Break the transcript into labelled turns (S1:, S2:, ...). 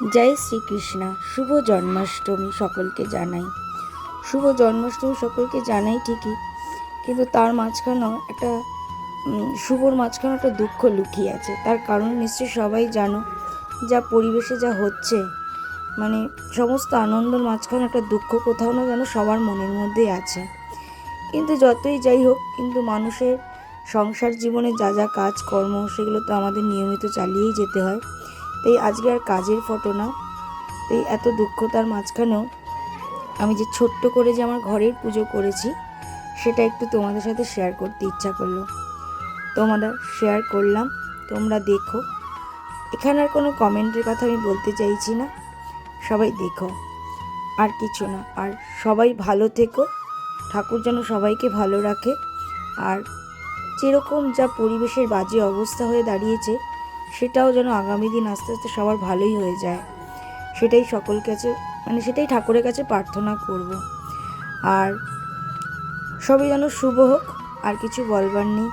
S1: জয় শ্রীকৃষ্ণা, শুভ জন্মাষ্টমী সকলকে জানাই। শুভ জন্মাষ্টমী সকলকে জানাই ঠিকই, কিন্তু তার মাঝখানেও একটা শুভর মাঝখানে একটা দুঃখ লুকিয়ে আছে। তার কারণ নিশ্চয়ই সবাই জানো, যা পরিবেশে যা হচ্ছে। মানে সমস্ত আনন্দের মাঝখানে একটা দুঃখ কোথাও না যেন সবার মনের মধ্যেই আছে। কিন্তু যতই যাই হোক, কিন্তু মানুষের সংসার জীবনে যা যা কাজ কর্ম, সেগুলো তো আমাদের নিয়মিত চালিয়েই যেতে হয়। তাই আজকে আর কাজের ফটো না। তাই এত দুঃখতার মাঝখানেও আমি যে ছোট্ট করে যে আমার ঘরের পুজো করেছি, সেটা একটু তোমাদের সাথে শেয়ার করতে ইচ্ছা করল। তোমরা শেয়ার করলাম, তোমরা দেখো। এখানে আর কোনো কমেন্টের কথা আমি বলতে চাইছি না। সবাই দেখো। আর কিছু না। আর সবাই ভালো থেকো। ঠাকুর যেন সবাইকে ভালো রাখে। আর যেরকম যা পরিবেশের বাজে অবস্থা হয়ে দাঁড়িয়েছে সেটাও যেন আগামী দিন আস্তে আস্তে সবার ভালোই হয়ে যায়। সেটাই সকল কাছে মানে সেটাই ঠাকুরের কাছে প্রার্থনা করব। আর সবই যেন শুভ হোক, আর কিছু বলবার নেই।